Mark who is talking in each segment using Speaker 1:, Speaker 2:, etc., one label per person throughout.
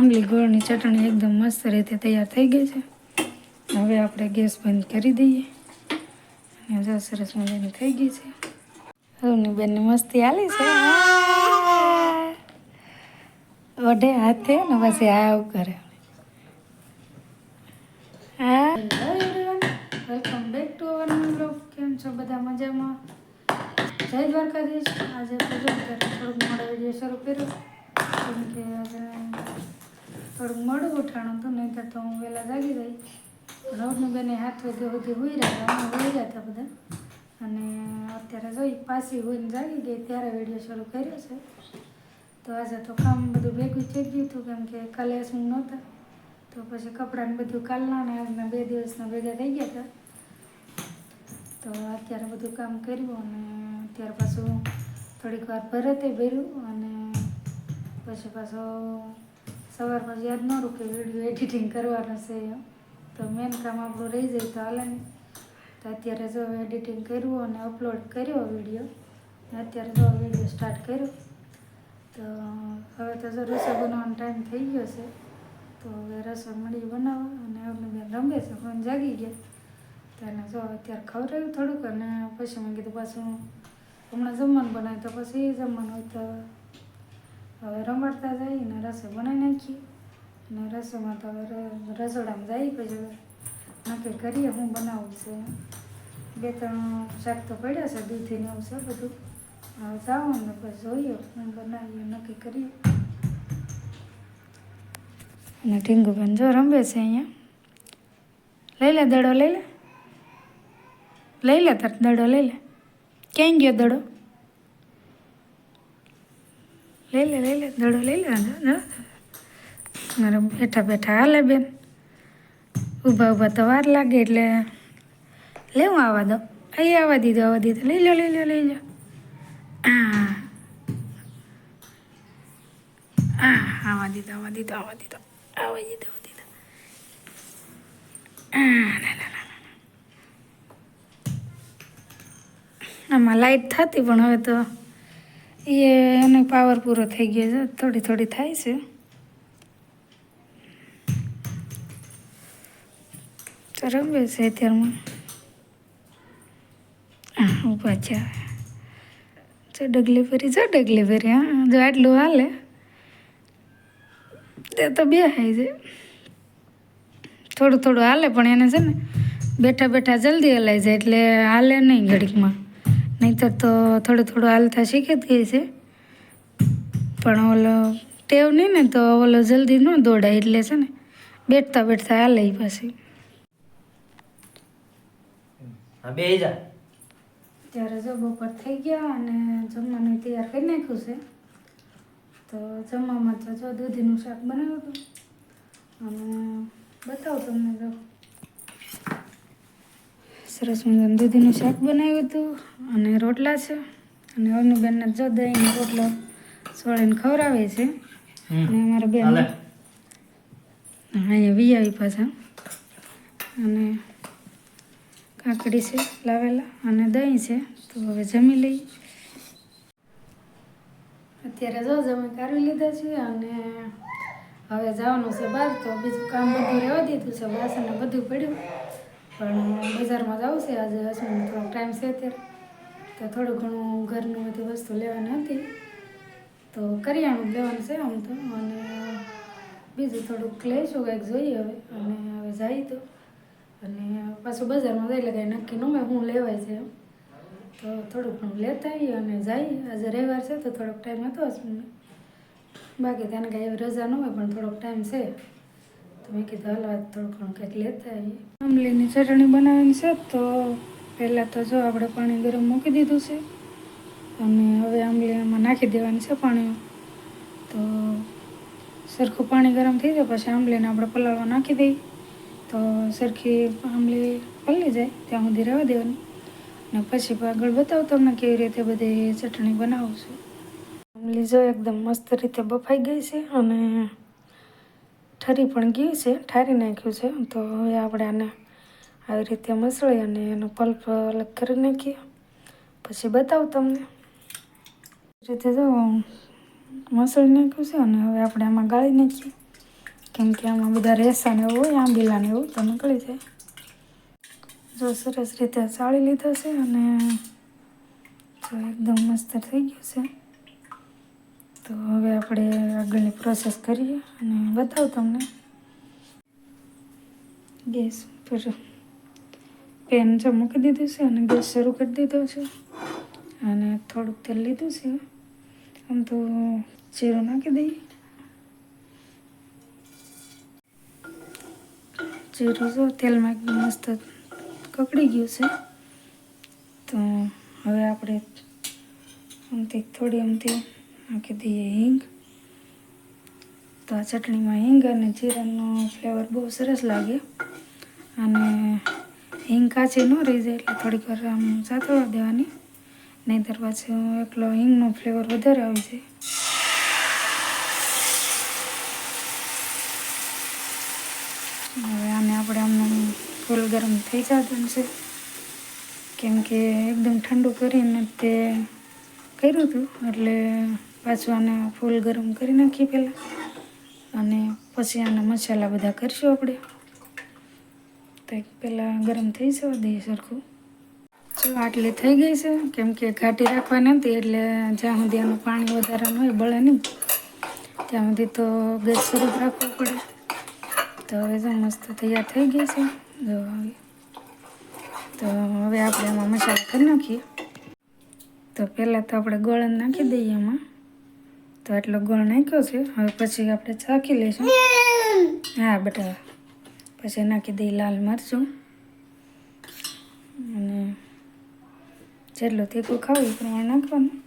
Speaker 1: આંબલી ગોળની ચટણી એકદમ મસ્ત રીતે તૈયાર થઈ ગઈ છે. હવે આપણે ગેસ બંધ કરી દઈએ. અને સરસ મજાની થઈ ગઈ છે. હવની બેનની મસ્તી હાલી છે? વઢે હાથે ને પછી આવ કરે. હા? Welcome back to our blog કેમ છો બધા મજામાં? જય દ્વારકાધીશ. આજે તો જો થોડુંક વીડિયો શરૂ કર્યો. કેમ કે આજે થોડુંક મોડું ઉઠાણું હતું નહીં તો હું વહેલા જાગી ગઈ રવની બેને હાથ વાગ્યા સુધી હોઈ રહ્યા હોઈ રહ્યા હતા બધા. અને અત્યારે જોઈ, પાછી હોઈને જાગી ગઈ, ત્યારે વીડિયો શરૂ કર્યો છે. તો આજે તો કામ બધું ભેગું થઈ ગયું હતું, કેમ કે કાલે હું નહોતા. તો પછી કપડાને બધું કાલના ને આજના બે દિવસના ભેગા થઈ ગયા હતા. તો અત્યારે બધું કામ કર્યું અને ત્યાર પાછું થોડીક વાર ભરતે ભર્યું અને પછી પાછો સવારમાં યાદ ન રૂકે વીડિયો એડિટિંગ કરવાનો છે તો મેન કામ આપણું રહી જાય તો હાલે નહીં તો અત્યારે જો એડિટિંગ કર્યું અને અપલોડ કર્યો વીડિયો અત્યારે જો વીડિયો સ્ટાર્ટ કર્યો. તો હવે તો જો રસોઈ બનાવવાનો ટાઈમ થઈ ગયો છે, તો હવે રસોઈ મળી બનાવો અને અમને બેન રમે છે, ફોન જાગી ગયા. તો એને જો અત્યારે ખવડાવ્યું થોડુંક અને પછી મેં કીધું પાછું હમણાં જમવાનું બનાવ્યું તો પછી એ જમવાનું હોય તો હવે રમાડતા જઈએ ને રસોઈ બનાવી નાખીએ અને રસોઈમાં તો હવે રસોડામાં જઈએ પછી નક્કી કરીએ હું બનાવું છે બે ત્રણ શાક તો પડ્યા છે દૂધીને એવું છે બધું હવે જાઓ ને પછી જોઈએ હું બનાવીએ નક્કી કરીએ અને ટીંગુબેન જો રમે છે અહીંયા લઈ લે દડો લઈ લે લઈ લે તાર દડો લઈ લે ક્યાં ગયો દડો લઈ લે લઈ લે, દડો લઈ લે દડો. બેઠા બેઠા હાલે બેન. ઊભા ઊભા તો વાર લાગે એટલે લેવું આવવા દો અહીં આવવા દીધો આવવા દીધો. લઈ લો લઈ લો લઈ લો હા હા આવવા દીધો આવવા દીધો આવવા દીધો. આવવા દીધો આવવા દીધો. હા ના ના ના આમાં લાઈટ થતી પણ હવે તો એ એનો પાવર પૂરો થઈ ગયો છે, થોડી થોડી થાય છે. તો છે અત્યારમાં. હા ઊભા છે. હવે. જો ડગલી ફરી, જો ડગલી ફરી, હા, જો આટલું હાલે. તે તો બે થાય છે. થોડું થોડું હાલે, પણ એને છે ને બેઠા બેઠા જલ્દી હલાઈ જાય, એટલે હાલે નહીં ઘડીકમાં. નહીંતર તો થોડું થોડું હાલતા શીખી ગઈ છે પણ ઓલો ટેવ નહીં ને તો ઓલો જલ્દી ન દોડાય એટલે છે ને બેઠતા બેઠતા હાલે પછી. ત્યારે જો બપોર થઈ ગયા અને જમવાનું તૈયાર કરી નાખ્યું છે. તો જમવામાં તો જો દૂધીનું શાક બનાવ્યું હતું. અને બતાવું તમને જો. સરસ મજાનું દૂધીનું શાક બનાવ્યું હતું અને રોટલા છે. અને અવની બેનને જો દહીંનો રોટલો સોળીને ખવડાવે છે. અને અમારા બેન અહીંયા વી આવી પાછા. અને કાકડી છે લાવેલા અને દહીં છે. તો હવે જમી લઈ અત્યારે જો જમી કાઢી લીધા છે અને હવે જવાનું છે બહાર. તો બીજું કામ બધું રહેવા દીધું છે. વાસણ બધું પડ્યું. પણ બજારમાં જવું છે આજે હસબન્ડ થોડોક ટાઈમ છે અત્યારે. તો થોડું ઘણું ઘરનું બધી વસ્તુ લેવાની હતી. તો કરિયાણું લેવાનું છે આમ તો. અને બીજું થોડુંક લઈશું, કંઈક જોઈએ હવે. અને હવે જાય તો. અને પાછું બજારમાં જઈ એટલે કાંઈ નક્કી મેં હું લેવાય છે એમ. તો થોડુંક ઘણું લેતા આવીએ અને જઈએ આજે રવિવાર છે તો થોડોક ટાઈમ હતો હસબન્ડને. બાકી તેને કાંઈ એવી રજા ન હોય, પણ થોડોક ટાઈમ છે. તો મેં કીધું, હાલો, આજ થોડુંક ઘણું કંઈક લેતા આવીએ. આંબલીની ચટણી બનાવવાની છે, તો પહેલાં તો જો આપણે પાણી ગરમ મૂકી દીધું છે, અને હવે આંબલી એમાં નાખી દેવાની છે પાણી તો સરખું પાણી ગરમ થઈ જાય, પછી આંબલીને આપણે પલાળવા નાખી દઈએ. તો સરખી આંબલી પલળી જાય, ત્યાં સુધી રહેવા દેવાની. અને પછી આગળ બતાવું તમને કેવી રીતે બધી ચટણી બનાવું છું. આંબલી જો એકદમ મસ્ત રીતે બફાઈ ગઈ છે, અને ઠરી પણ ગયું છે, ઠારી નાખ્યું છે. તો હવે આપણે આને આવી રીતે મસળી અને એનો પલ્પ અલગ કરી નાખીએ. પછી બતાવું તમને. રીતે જો મસળી નાખ્યું છે અને હવે આપણે આમાં ગાળી નાખીએ. કેમ કે આમાં બધા રેસા ને એવું હોય, આંબીલા ને એવું તો નીકળી જાય. જો સરસ રીતે ચાળી લીધો છે અને જો એકદમ મસ્ત થઈ ગયું છે. તો હવે આપણે આગળની પ્રોસેસ કરીએ અને બતાવું તમને. ગેસ પર પેન જો મૂકી દીધું છે અને ગેસ શરૂ કરી દીધો છે. અને થોડુંક તેલ લીધું છે. આમ તો જીરું નાખી દઈએ. જીરું જો તેલમાં મસ્ત કકડી ગયું છે. તો હવે આપણે આમથી થોડી આમથી નાખી દઈએ હિંગ. તો આ ચટણીમાં હિંગ અને જીરાનો ફ્લેવર બહુ સરસ લાગે. અને હિંગ કાચી ન રહી જાય એટલે થોડીક વાર આમ સાતળવા દેવાની. નહીંતર પાછું એકલો હિંગનો ફ્લેવર વધારે આવી જાય. હવે આને આપણે આમ ફૂલ ગરમ થઈ જતું છે. કેમ કે એકદમ ઠંડુ કરીને તે કર્યું હતું એટલે પાછું આને ફૂલ ગરમ કરી નાખીએ પહેલાં. અને પછી આના મસાલા બધા કરીશું આપણે. તો પહેલાં ગરમ થઈ જવા દઈએ સરખું. જો આટલી થઈ ગઈ છે, કેમ કે ઘાટી રાખવાની હતી એટલે જ્યાં સુધી આનું પાણી વધારાનું હોય, બળે નહીં. ત્યાં સુધી તો ગેસ શરૂ રાખવો પડે. તો હવે જો મસ્ત તૈયાર થઈ ગઈ છે. જો તો હવે આપણે એમાં મસાલા કરી નાખીએ. તો પહેલાં તો આપણે ગોળ નાખી દઈએ એમાં તો એટલો ગોળ નાખ્યો છે. હવે પછી આપણે ચાખી લઈશું. હા, બેટા. પછી નાખી દઈએ લાલ મરચું. અને જેટલું તીખું ખાવું એ પ્રમાણે નાખવાનું.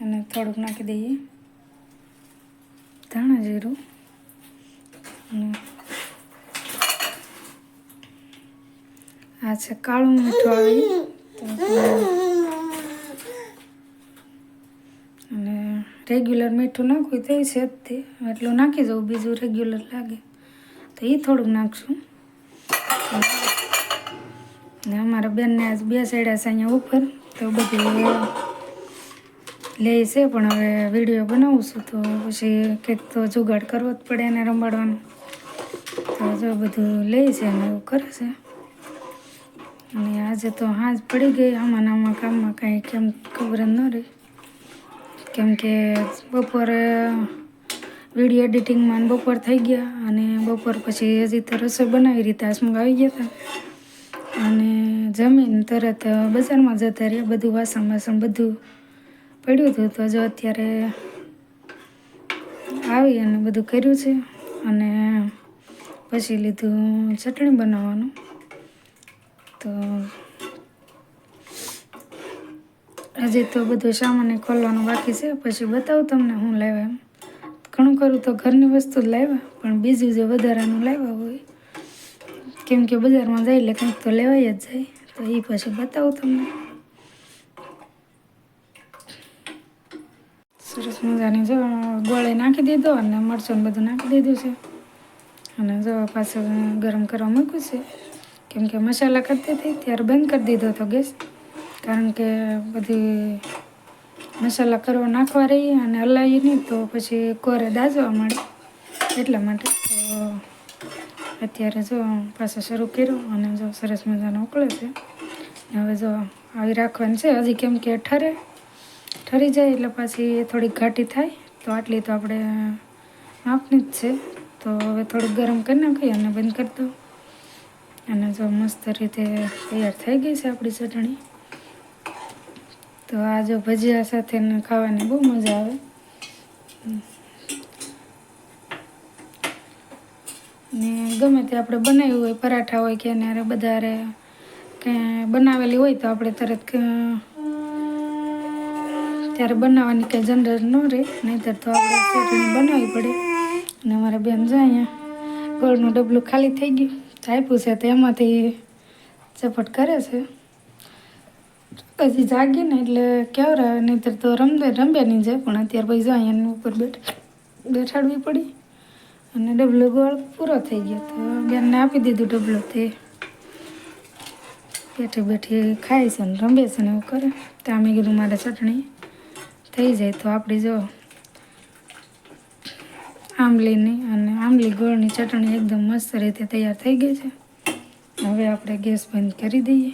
Speaker 1: અને થોડુંક નાખી દઈએ. ધાણા જીરું. અને આ છે કાળું મીઠું આવી તો અને રેગ્યુલર મીઠું નાખવું તો છે જ તે એટલું નાખી જવું બીજું રેગ્યુલર લાગે. તો એ થોડુંક નાખશું. ને અમારા બેનને આજ બે સાઈડા છે અહીંયા ઉપર, તો બધી લે છે, પણ હવે વીડિયો બનાવું છું તો પછી કંઈક તો જુગાડ કરવો જ પડે એને રમાડવાનું. તો જો બધું લે છે અને એવું કરે છે. અને આજે તો હાજ પડી ગઈ, આમાં આમાં કામમાં કાંઈ કેમ ખબર જ ન રહી. કેમ કે બપોરે વીડિયો એડિટિંગમાં બપોર થઈ ગયા અને બપોર પછી હજી તો રસોઈ બનાવી રીતે આસમું આવી ગયા હતા. અને જમીન તરત બજારમાં જતા રહ્યા, બધું વાસણ વાસણ બધું પડ્યું હતું. તો જો અત્યારે આવી અને બધું કર્યું છે અને પછી લીધું ચટણી બનાવવાનું. તો હજી તો બધું સામાન ખોલવાનું બાકી છે. પછી બતાવું તમને હું લાવ્યા એમ. ઘણું કરું તો ઘરની વસ્તુ જ લાવ્યા, પણ બીજું જે વધારાનું લાવ્યા હોય, કેમ કે બજારમાં જાય એટલે કંઈક તો લેવાય જ જાય. તો એ પછી બતાવું તમને. સરસ મજાની જો ગોળે નાખી દીધો અને મરચું બધું નાખી દીધું છે. અને જો પાછું ગરમ કરવા મૂક્યું છે. કેમ કે મસાલા કરતી હતી, ત્યારે બંધ કરી દીધો હતો ગેસ. કારણ કે બધી મસાલા કરવા નાખવા રહીએ અને હલાવીએ નહીં તો પછી કોરે દાજવા મળે એટલા માટે. તો અત્યારે જો પાછું શરૂ કર્યું અને જો સરસ મજાનો ઉકળે છે. હવે જો આવી રાખવાની છે. હજી કેમ કે ઠરે, ઠરી જાય એટલે પાછી થોડીક ઘાટી થાય. તો આટલી તો આપણે માપની જ છે. તો હવે થોડુંક ગરમ કરી નાખી અને બંધ કરી દો અને જો મસ્ત રીતે તૈયાર થઈ ગઈ છે આપણી ચટણી. તો આ જો ભજીયા સાથે ખાવાની બહુ મજા આવે. ને ગમે તે આપણે બનાવ્યું હોય, પરાઠા હોય કે એને બધારે કંઈ બનાવેલી હોય તો આપણે તરત ત્યારે બનાવવાની કંઈ જનરલ ન રહે, નહીંતર તો આપણે ચટણી બનાવવી પડે. અને અમારા બેન જો અહીંયા ગોળનું ડબલું ખાલી થઈ ગયું. આપ્યું છે તો એમાંથી ચપટ કરે છે. હજી જાગી ને એટલે કેવરા, નહીંતર તો રમદે રમ્યા નહીં જાય. પણ અત્યારે પછી અહીંયા ઉપર બેઠ, બેઠાડવી પડી. અને ડબલો ગોળ પૂરો થઈ ગયો. તો બેનને આપી દીધું ડબલો તે. બેઠી બેઠી ખાય છે ને રમે છે ને એવું કરે. તો મેં કીધું મારે ચટણી થઈ જાય. તો આપણી જો આંબલીની અને આંબલી ગોળની ચટણી એકદમ મસ્ત રીતે તૈયાર થઈ ગઈ છે. હવે આપણે ગેસ બંધ કરી દઈએ.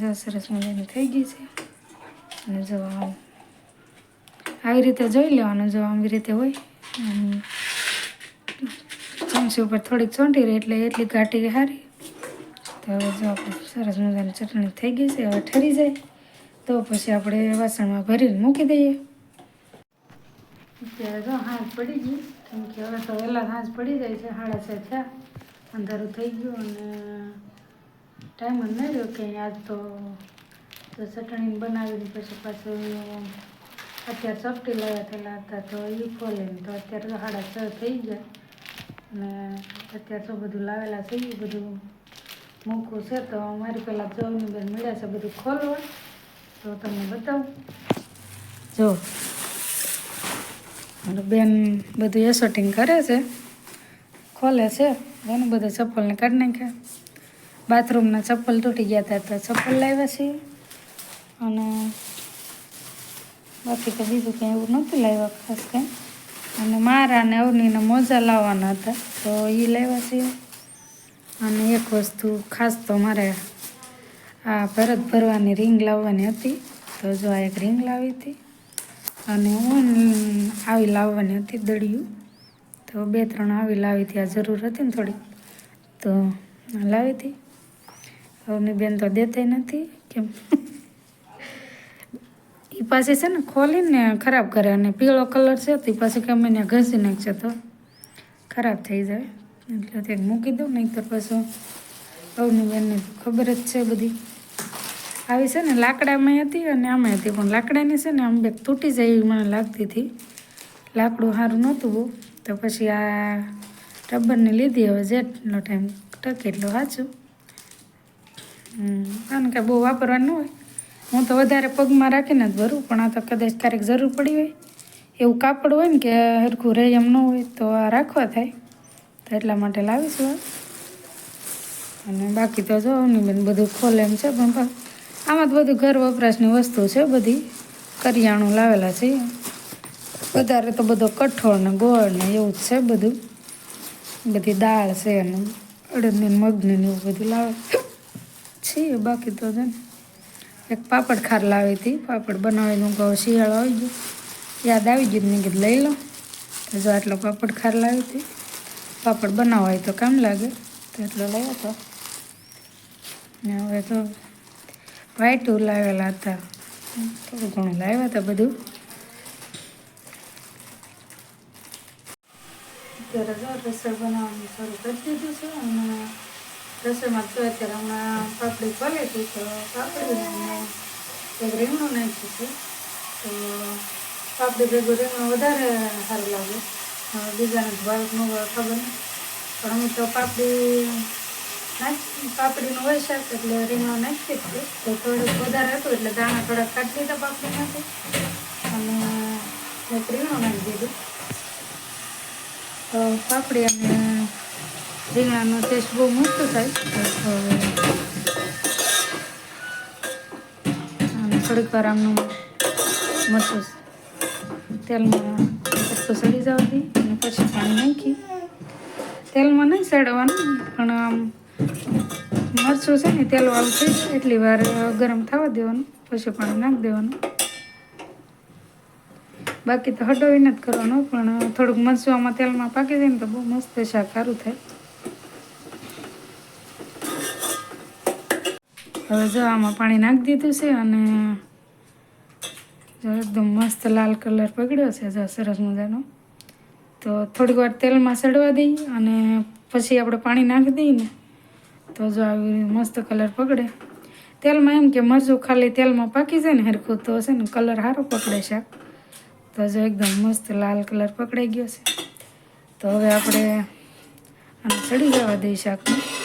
Speaker 1: જો સરસ મજાની થઈ ગઈ છે. અને જો આવી રીતે જોઈ લેવાનું, જો આવી રીતે હોય ચમચી ઉપર થોડીક ચોંટી રહે એટલે એટલી ઘાટી સારી તો હવે જો આપણે સરસ મજાની ચટણી થઈ ગઈ છે, હવે ઠરી જાય. તો પછી આપણે વાસણમાં ભરીને મૂકી દઈએ. અત્યારે જો હાથ પડી ગઈ, કેમ કે હવે તો વહેલા હાથ પડી જાય છે, સાડા છ થયા. અંધારું થઈ ગયું અને ટાઈમ જ નહીં રહ્યો કે આજ તો ચટણી બનાવીને પછી પાછું અત્યારે ચપટી લાવ્યા થયેલા હતા તો એ ખોલે તો અત્યારે તો સાડા છ થઈ ગયા. અને અત્યારે તો બધું લાવેલા છે, એ બધું મૂકવું છે, તો મારી પહેલાં જવની બેન મળ્યા છે, બધું ખોલવા. તો તમને બતાવું. જો બેન બધું એસોટિંગ કરે છે, ખોલે છે, ઘણું બધું ચપ્પલને કાઢી નાખ્યા. બાથરૂમના ચપ્પલ તૂટી ગયા હતા, તો ચપ્પલ લાવ્યા છે. અને બાકી તો બીજું કંઈ એવું નહોતું લાવ્યા ખાસ કંઈ. અને મારા અને અવનીના મોજા લાવવાના હતા, તો એ લાવ્યા છે. અને એક વસ્તુ ખાસ તો મારે આ ભરત ભરવાની રિંગ લાવવાની હતી, તો જો આ એક રિંગ લાવી હતી. અને હું આવી લાવવાની હતી દળિયું. તો બે ત્રણ આવી લાવી હતી, આ જરૂર હતી ને થોડી તો લાવી હતી. હવની બેન તો દેતાય નથી, કેમ? એ પાસે છે ને ખોલીને ખરાબ કરે અને પીળો કલર છે તો એ પાસે કેમ એને ઘસી નાખશે તો ખરાબ થઈ જાય. એટલે તે મૂકી દઉં નહીં તો પાછું અવની બેનને ખબર જ છે બધી. આવી છે ને લાકડામાં હતી અને આમાં હતી, પણ લાકડાની છે ને આમ બે તૂટી જાય એવી મને લાગતી હતી. લાકડું સારું નહોતું બહુ. તો પછી આ રબરને લીધી, હવે જેટલો ટાઈમ ટકે એટલો સાચું કારણ કે બહુ વાપરવાનું હોય. હું તો વધારે પગમાં રાખીને જ ભરું, પણ આ તો કદાચ ક્યારેક જરૂર પડી હોય. એવું કાપડ હોય ને કે હરખું રહે એમ ન હોય, તો આ રાખવા થાય. તો એટલા માટે લાવીશું. અને બાકી તો જો બેન બધું ખોલે એમ છે, પણ આમાં તો બધું ઘર વપરાશની વસ્તુ છે બધી. કરિયાણું લાવેલા છે. વધારે તો બધો કઠોળ ને ગોળ ને એવું જ છે બધું. બધી દાળ છે અને અડદની મગની ને એવું બધું લાવે. છે બાકી તો છે એક પાપડ ખાર લાવી હતી, પાપડ બનાવીને કહું, શિયાળો આવી ગયો. યાદ આવી ગયું મેં કીધું, લઈ લો. જો આટલો પાપડ ખાર લાવી હતી. પાપડ બનાવવા હોય તો કામ લાગે. તો એટલો લઈ હતો ને હવે તો વાઇટું લાવેલા હતા. થોડું ઘણું લાવ્યા હતા બધું. અત્યારે રસોઈ બનાવવાનું શરૂ કરી દીધું છે અને રસોઈમાં તો અત્યારે હમણાં પાપડી ખોલી હતી તો પાપડી અને એક રીંગણું નાખ્યું છે તો પાપડી ભેગું રીંગણું વધારે સારું લાગે. બીજાને ભાવનું ખબર નહીં. પણ અમે તો પાપડી નાખી, પાપડીનું હોય શાક એટલે રીંગણું નાખી હતી તો થોડુંક વધારે હતું એટલે દાણા થોડાક કાઢી દીધા પાપડીમાંથી. અને એક રીંગણું નાખી દીધું. તો પાપડી અને રીંગણાનો ટેસ્ટ બહુ મસ્ત થાય થોડીક વાર આમનું મરચું તેલમાં પત્તું સડી જવાથી અને પછી પાણી નાખી તેલમાં નહીં સડવાનું પણ આમ મરચું છે ને તેલ વાળું થઈ જાય એટલી વાર ગરમ થવા દેવાનું પછી પાણી નાખી દેવાનું બાકી તો હટાવીને જ કરવાનો પણ થોડુંક મરચું આમાં તેલમાં પાકી જાય ને તો બહુ મસ્ત શાક સારું થાય હવે જો આમાં પાણી નાખી દીધું છે અને જો એકદમ મસ્ત લાલ કલર પકડ્યો છે, જો સરસ મજાનો. તો થોડીક વાર તેલમાં સડવા દઈ અને પછી આપણે પાણી નાખી દઈએ તો જો આવી મસ્ત કલર પકડે. તેલમાં એમ કે મરચું ખાલી તેલમાં પાકી જાય ને હરખું, તો છે ને કલર સારો પકડે શાક. તો જો એકદમ મસ્ત લાલ કલર પકડાઈ ગયો છે. તો હવે આપણે આને ચડી જવા દઈ શાકને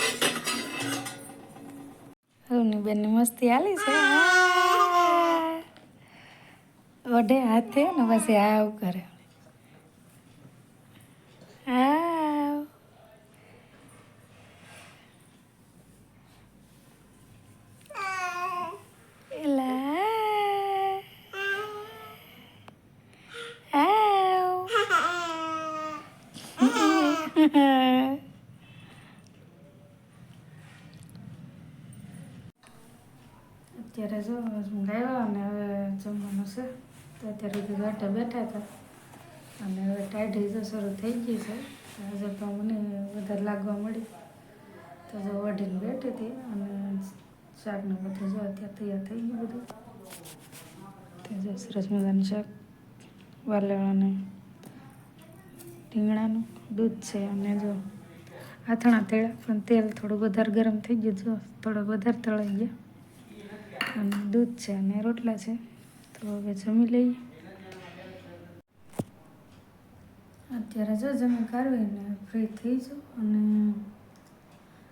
Speaker 1: હવની બેનની મસ્તી હાલી છે વઢે હાથે ને પછી આવું કરે આવ એલા આવ અત્યારે જો મંગાવ્યા અને હવે જમવાનું છે. તો અત્યારે તો ગાંઠે બેઠા હતા. અને હવે ટાઈટ તો શરૂ થઈ ગઈ છે. આજે તો મને વધારે લાગવા મળી તો જો વઢીને બેઠી હતી અને શાકને બધું જો અત્યારે તૈયાર થઈ ગયું બધું. તો જો સરસ મજાનું શાક વાલેવાને રીંગણાનું દૂધ છે. અને જો આથણા તેળા પણ તેલ થોડું વધારે ગરમ થઈ ગયું. જો થોડો વધારે તળાઈ ગયા. અને દૂધ છે અને રોટલા છે. તો હવે જમી લઈએ. અત્યારે જો જમી કાઢવીને ફ્રી થઈ જાઉં અને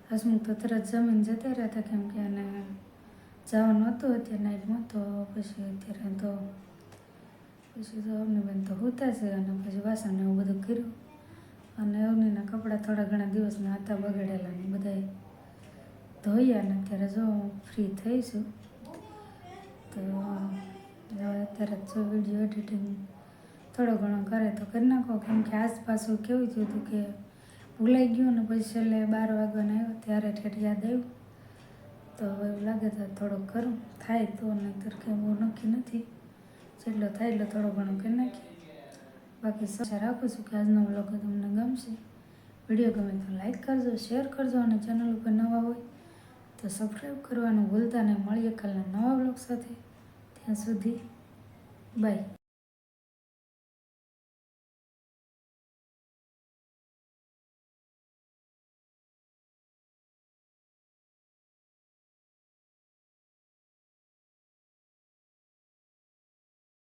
Speaker 1: હસમુખ તો તરત જમીને જતા રહ્યા હતા કેમ કે એને જવાનું હતું અત્યારે નાઇટમાં તો પછી અત્યારે તો પછી તો અમને બેન તો હોતા છે અને પછી વાસણને એવું બધું કર્યું. અને અવનીના કપડાં થોડા ઘણા દિવસના હતા બગડેલા ને બધાએ ધોયા ને અત્યારે જો ફ્રી થઈશું તો હવે અત્યારે જો વીડિયો એડિટિંગ થોડો ઘણો કરે તો કરી નાખો. કેમ કે આજ કેવું થયું હતું કે ભૂલાઈ ગયું ને પછી છેલ્લે બાર વાગ્યાને આવ્યો ત્યારે ઠેઠ યાદ આવ્યું. તો હવે એવું લાગે તો થોડોક કરું. થાય તો, નહીંતર કે બહુ નક્કી નથી. જેટલો થાય એટલો થોડો ઘણો કરી નાખીએ. બાકી આશા રાખું છું કે આજનો બ્લોગ તમને ગમશે. વીડિયો ગમે તો લાઈક કરજો શેર કરજો અને ચેનલ ઉપર નવા હોય તો સબસ્ક્રાઈબ કરવાનું ભૂલતા નહીં. મળીએ કાલના નવા બ્લોગ સાથે. ત્યાં સુધી બાય